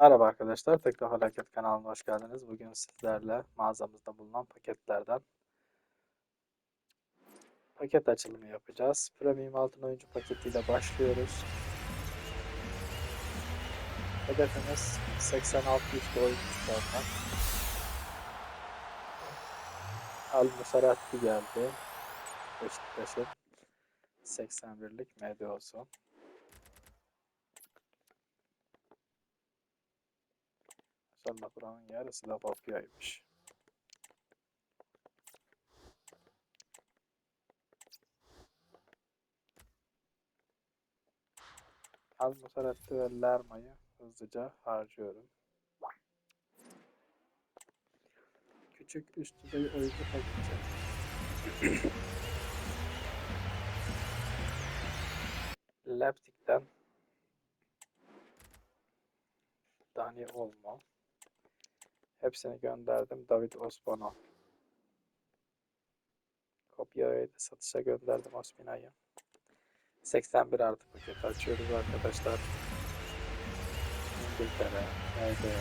Merhaba arkadaşlar, Tekno Felaket kanalına hoş geldiniz. Bugün sizlerle mağazamızda bulunan paketlerden paket açılımı yapacağız. Premium altın oyuncu paketiyle başlıyoruz. Hedefimiz 86 üstü oyuncu çıkarmak. Al Musaratti geldi. Beşiktaş'ın 81'lik MDO'su. Maşallah buranın yarısı da kopyaymış. Al Musaratti ve Lerma'yı hızlıca harcıyorum. Küçük üst düzey oyuncu paketi. Leipzig'ten Dani Olmo. Hepsini gönderdim. David Ospano. Kopyayı da satışa gönderdim Ospina'yı. 81 artı paket açıyoruz arkadaşlar. İngiltere, MDO,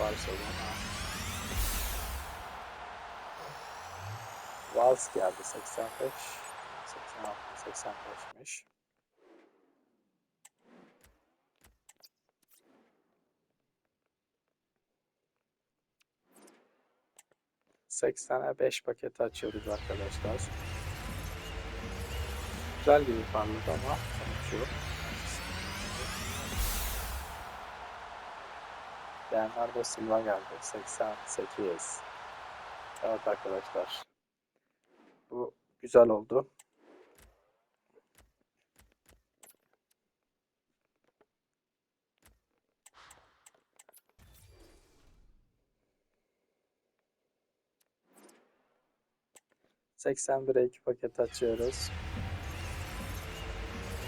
Barcelona. Vals geldi 85. 86, 85'miş. 80'e 5 paket açıyoruz arkadaşlar. Güzel gibi parladı ama sonuç. Bernardo Silva geldi. 88. Evet arkadaşlar. Bu güzel oldu. Seksen bire iki paket açıyoruz.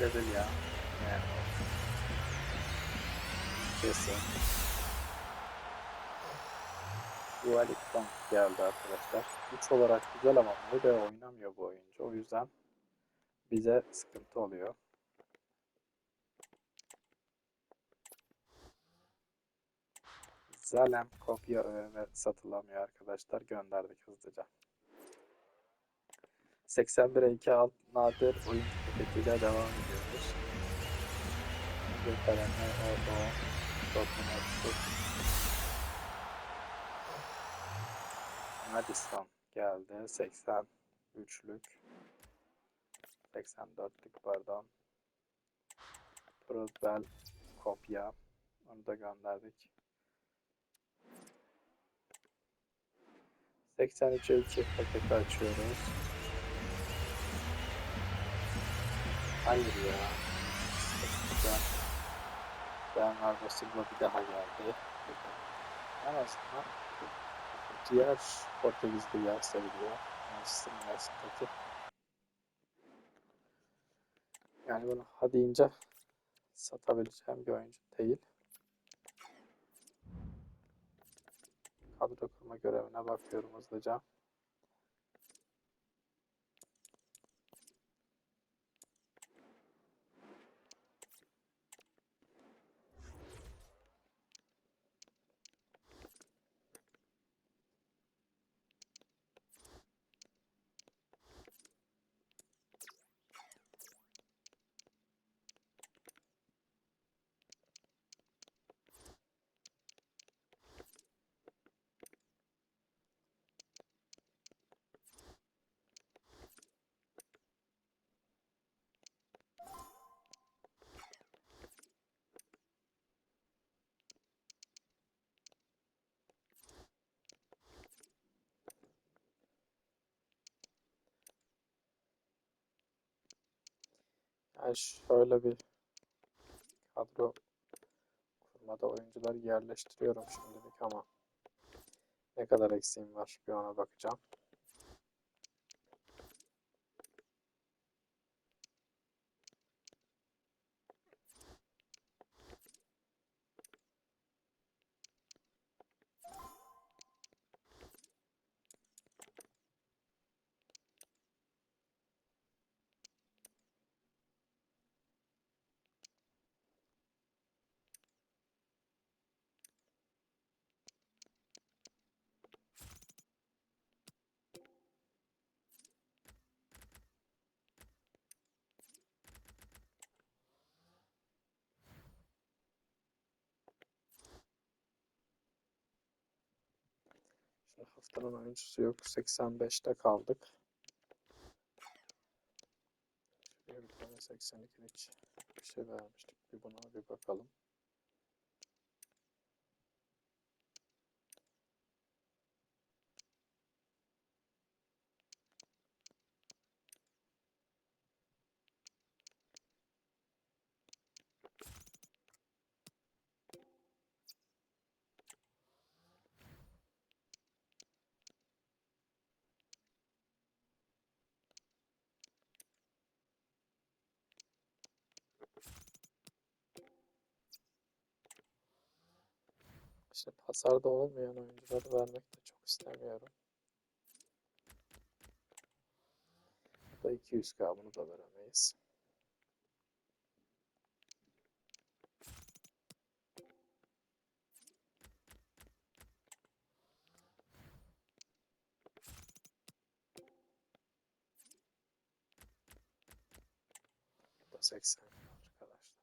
Level ya. Yani. Kesin. Wellington geldi arkadaşlar. 3 olarak güzel ama de oynamıyor bu oyuncu. O yüzden bize sıkıntı oluyor. Zalem kopya öğeme satılamıyor arkadaşlar. Gönderdik hızlıca. 81'e 2 alt nadir oyun paketiyle devam ediyoruz. O o Dortmund Hotspur. Madison geldi. 83'lük. 84'lük pardon. Prozbel kopya. Onu da gönderdik. 83'e 2 paketi açıyoruz. Hayır ya. Bernardo Silva bir daha geldi. En azından diğer Portekizli gelse biliyor. Manchester United'daki. Yani bunu ha deyince satabileceğim bir oyuncu değil. Kadro kurma görevine bakıyorum hızlıca. Yani şöyle bir kadro kurmada oyuncuları yerleştiriyorum şimdilik ama ne kadar eksiğim var bir ona bakacağım. Haftanın oyuncusu yok. 85'te kaldık. Şuraya bir tane 82'lik bir şey vermiştik. Bir buna bir bakalım. İşte pazarda olmayan oyuncuları vermek de çok istemiyorum. Bu da 200k bunu da veremeyiz. Bu da 80 arkadaşlar.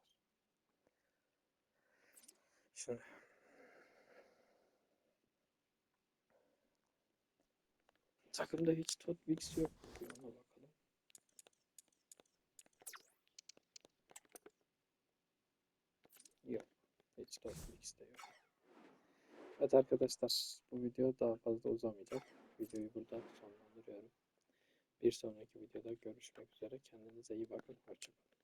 Şimdi takımda hiç Todd Wicks yok. Bir ona bakalım. Yok. Hiç Todd Wicks de yok. Evet arkadaşlar bu video daha fazla uzamayacak. Videoyu burada sonlandırıyorum. Bir sonraki videoda görüşmek üzere. Kendinize iyi bakın. Hoşçakalın.